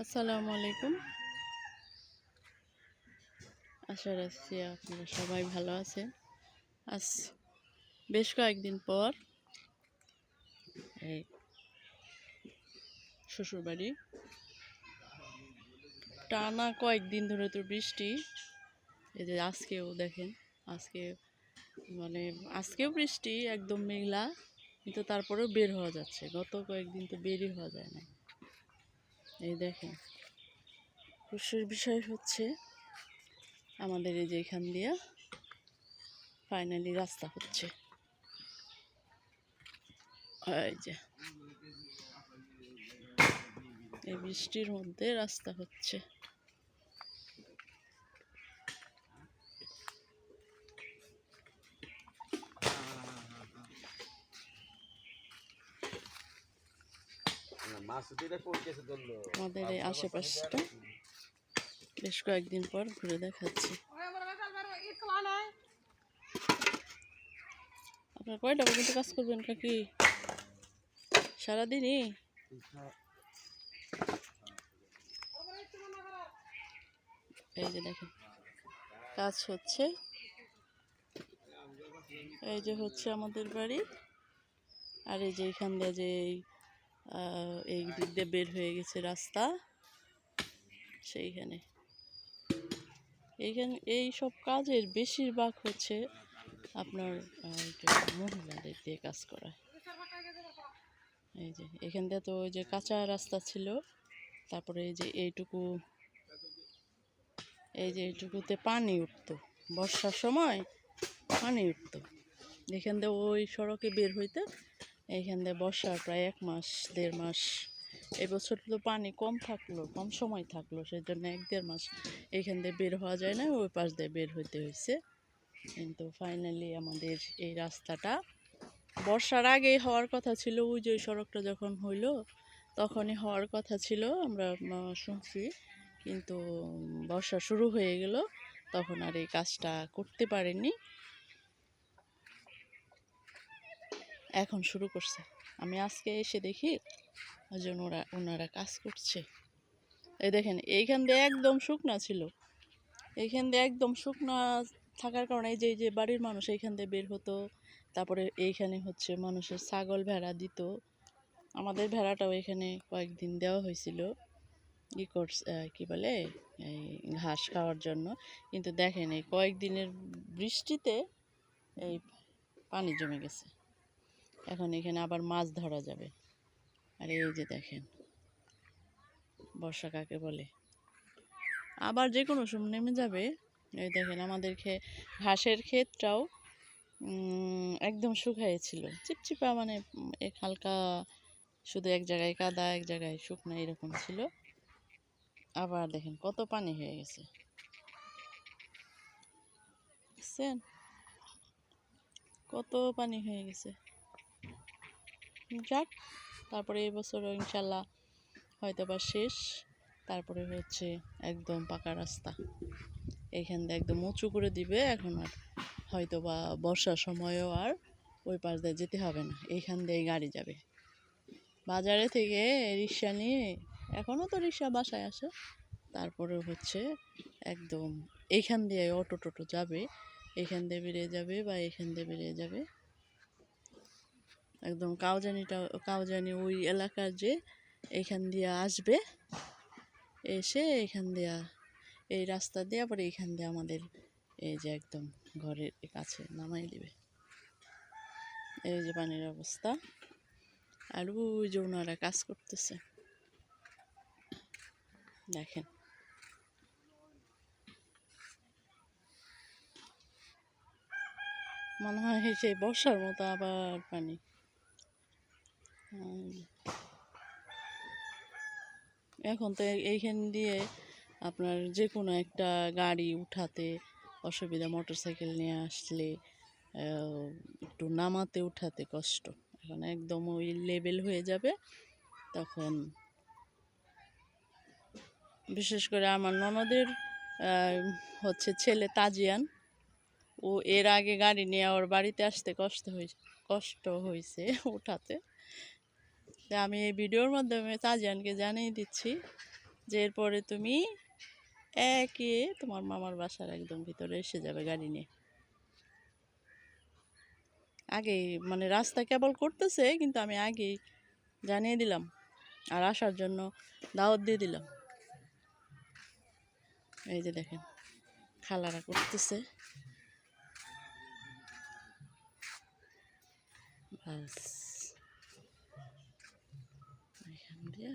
আসসালামু আলাইকুম। আশা রাখছি আপনারা সবাই ভালো আছেন। আজ বেশ কয়েকদিন পর এই শ্বশুরবাড়ি। টানা কয়েকদিন ধরে তো বৃষ্টি। এই যে আজকেও দেখেন, আজকে মানে আজকেও বৃষ্টি, একদম মেঘলা, কিন্তু তারপরেও বের হওয়া যাচ্ছে। গত কয়েকদিন তো বেরই হওয়া যায় না এই দেখেন। খুশির বিষয় হচ্ছে আমাদের এই যে এখান দিয়ে ফাইনালি রাস্তা হচ্ছে। এই যে। এই বৃষ্টির মধ্যে রাস্তা হচ্ছে। আমাদের এই আশেপাশটা। বেশ কয়েকদিন পর ঘুরে দেখাচ্ছি। আপনার কয়টা পর্যন্ত কাজ করবেন কাকি? সারাদিনই? এই যে দেখেন কাজ হচ্ছে। এই যে হচ্ছে আমাদের বাড়ি। আর এই যে এখান দিয়ে যে এই, দিক দিয়ে বের হয়ে গেছে রাস্তা। সেইখানে। এইখানে এই সব কাজের বেশিরভাগ হচ্ছে আপনার মহিলাদের দিয়ে কাজ করা। এই যে এখান দিয়ে তো ওই যে কাঁচা রাস্তা ছিল। তারপরে এই যে এইটুকু এই যে এইটুকুতে পানি উঠতো। বর্ষার সময় পানি উঠতো। এখান দিয়ে ওই সড়কে বের হইতে এইখান দিয়ে বর্ষার প্রায় এক মাস, দেড় মাস। এবছর তো পানি কম থাকল, কম সময় থাকল সেই জন্য এক দেড় মাস এইখান দিয়ে বের হওয়া যায় না, ওই পাশ দিয়ে বের হইতে হয়েছে কিন্তু ফাইনালি আমাদের এই রাস্তাটা, বর্ষার আগেই হওয়ার কথা ছিল, ওই যে সড়কটা যখন হইল, তখনই হওয়ার কথা ছিল, আমরা শুনছি। কিন্তু বর্ষা শুরু হয়ে গেল, তখন আর এই কাজটা করতে পারেনি। এখন শুরু করছে। আমি আজকে এসে দেখি জন্য ওরা ওনারা কাজ করছে। এই দেখেন, এইখান দিয়ে একদম শুকনা ছিল। এইখান দিয়ে একদম শুকনা থাকার কারণে এই যে যে বাড়ির মানুষ এইখান দিয়ে বের হতো। তারপরে এইখানে হচ্ছে মানুষের ছাগল ভেড়া দিত। আমাদের ভেড়াটাও এখানে কয়েকদিন দেওয়া হয়েছিল। ই করছে কী বলে? এই ঘাস খাওয়ার জন্য। কিন্তু দেখেন, এই কয়েকদিনের বৃষ্টিতে এই পানি জমে গেছে। এখন এখানে আবার মাছ ধরা যাবে। আর এই যে দেখেন, বর্ষা কাকে বলে? আবার যে কোনো সময় নেমে যাবে। এই দেখেন আমাদের খে, ঘাসের ক্ষেতটাও একদম শুকাইছিল চিপচিপা মানে এক হালকা, শুধু এক জায়গায় কাদা, এক জায়গায় শুকনো এরকম ছিল। আবার দেখেন কত পানি হয়ে গেছে। কত পানি হয়ে গেছে। যাক, তারপরে এবছর ইনশাল্লাহ হয়তো বা শেষ। তারপরে হচ্ছে একদম পাকা রাস্তা। এখান দিয়ে একদম উঁচু করে দিবে, এখন আর হয়তো বা বর্ষার সময়ও আর ওই পাশ দিয়ে যেতে হবে না এইখান দিয়ে গাড়ি যাবে। বাজারে থেকে রিক্সা নিয়ে এখনও তো রিক্সা বাসায় আসে তারপরে হচ্ছে একদম এইখান দিয়ে অটো টোটো যাবে, এখান দিয়ে বেরিয়ে যাবে বা এখান দিয়ে বেরিয়ে যাবে। একদম কাউজানিটা, কাউজানি ওই এলাকার যে এইখান দিয়ে আসবে, এসে এখান দিয়া, এই রাস্তা দিয়ে আবার এইখান দিয়ে আমাদের এই যে একদম ঘরের কাছে নামাই দিবে। এই যে পানির অবস্থা। আর ওই যে ওনারা কাজ করতেছে। দেখেন। মনে হয় সেই বর্ষার মতো আবার পানি। এখন তো এইখান দিয়ে আপনার যে কোনো একটা গাড়ি উঠাতে অসুবিধা মোটর সাইকেল নিয়ে আসলে একটু নামাতে উঠাতে কষ্ট। এখন একদম ওই লেভেল হয়ে যাবে, তখন বিশেষ করে আমার ননদের হচ্ছে ছেলে তাজিয়ান, ও এর আগে গাড়ি নিয়ে ওর বাড়িতে আসতে কষ্ট হয়েছে কষ্ট হয়েছে উঠাতে। তা আমি এই ভিডিওর মাধ্যমে তাজিয়ানকে জানিয়ে দিচ্ছি যে এরপরে তুমি একে তোমার মামার বাসার একদম ভিতরে এসে যাবে গাড়ি নিয়ে। আগে মানে রাস্তা কেবল করতেছে, কিন্তু আমি আগেই জানিয়ে দিলাম আর আসার জন্য দাওয়াত দিয়ে দিলাম। এই যে দেখেন, খালারা করতেছে। বাস এখান দিয়ে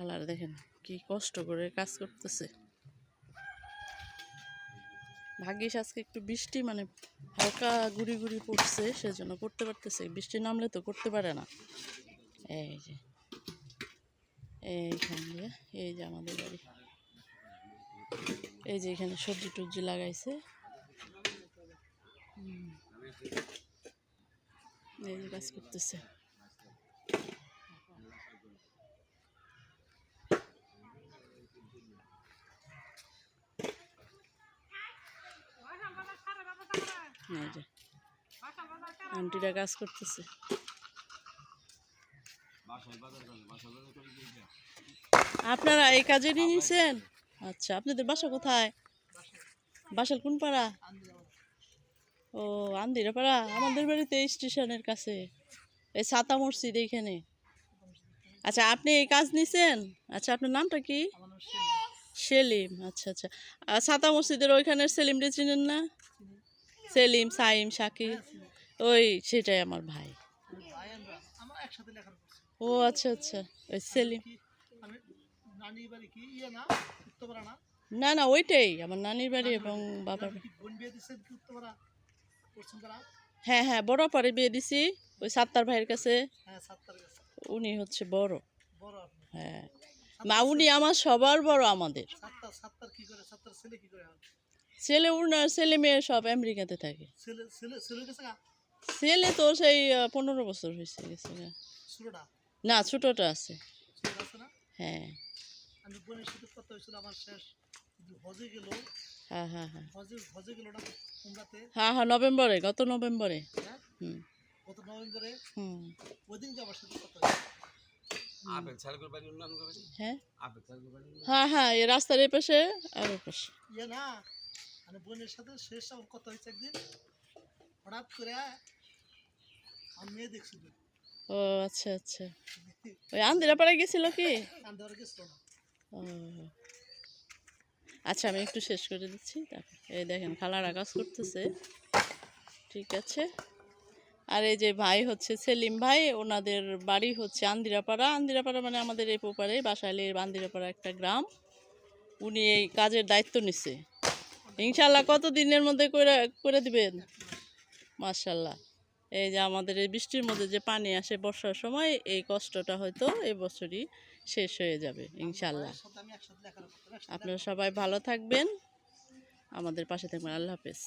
খালারা দেখেন, কি কষ্ট করে কাজ করতেছে। ভাগ্যিস আজকে একটু বৃষ্টি মানে হালকা গুড়ি গুড়ি পড়ছে, সেজন্য করতে পারতেছে। বৃষ্টি নামলে তো করতে পারে না। এই যে, এইখান দিয়ে, এই যে আমাদের বাড়ি। এই যে এখানে সবজি টবজি লাগাইছে। এই যে কাজ করতেছে। এই যে আন্টিরা কাজ করতেছে। আপনারা এই কাজেরই নিছেন? আচ্ছা আপনাদের বাসা কোথায়? বাসার কোন পাড়া? ও আন্দিরা পাড়া? আমাদের বাড়িতে এই স্টেশনের কাছে। এই ছাতা মসজিদ এইখানে আচ্ছা আপনি এই কাজ নিছেন? আচ্ছা আপনার নামটা কি? সেলিম। আচ্ছা আচ্ছা। ছাতা মসজিদের ওইখানের সেলিমরে চিনেন না? সেলিম সাইম শাকির ওই সেটাই আমার ভাই। ও আচ্ছা আচ্ছা। ওই সেলিম। না না ওইটাই। আমার নানির বাড়ি এবং বাবার হ্যাঁ হ্যাঁ বড় পরে বিয়ে দিছি। ওই সাত্তার ভাইয়ের কাছে। হ্যাঁ উনি হচ্ছে বড়। বড় হ্যাঁ। মা উনি আমার সবার বড় আমাদের। ছেলে উনার ছেলে মেয়ে সব আমেরিকাতে থাকে। ছেলে তো সেই পনেরো বছর হয়েছে গেছে না ছোটটা আছে। ছোট আছে না? হ্যাঁ। আমি বোনের সাথে কথা হয়েছিল আমার শেষ। হজে গেল। হ্যাঁ হ্যাঁ হ্যাঁ। হজে হজে গেল না উমরাতে হ্যাঁ হ্যাঁ নভেম্বরে গত নভেম্বরে। হ্যাঁ? হুম। গত নভেম্বরে? আমার সাথে কথা হ্যাঁ। হ্যাঁ হ্যাঁ এই রাস্তার এই পাশে আর ওই পাশে না মানে বোনের সাথে শেষ আমার কথা হয়েছে একদিন। হঠাৎ করে আমি মেয়ে দেখছিল। ও আচ্ছা আচ্ছা। ওই আন্দিরা পাড়া গেছিল কি? আন্দার গেছিল ও। আচ্ছা আমি একটু শেষ করে দিচ্ছি। এই দেখেন খালারা কাজ করতেছে। ঠিক আছে। আর এই যে ভাই হচ্ছে সেলিম ভাই ওনাদের বাড়ি হচ্ছে আন্দিরাপাড়া। আন্দিরাপাড়া মানে আমাদের এই পোপারে বাসাইলে আন্দিরাপাড়া একটা গ্রাম। উনি এই কাজের দায়িত্ব নিছে। ইনশাল্লাহ কত দিনের মধ্যে করে করে দিবেন? মার্শাল্লাহ এই যে আমাদের এই বৃষ্টির মধ্যে যে পানি আসে বর্ষার সময়, এই কষ্টটা হয়তো এবছরই বছরই শেষ হয়ে যাবে ইনশাল্লাহ আপনারা সবাই ভালো থাকবেন। আমাদের পাশে থাকবেন। আল্লাহ হাফেজ।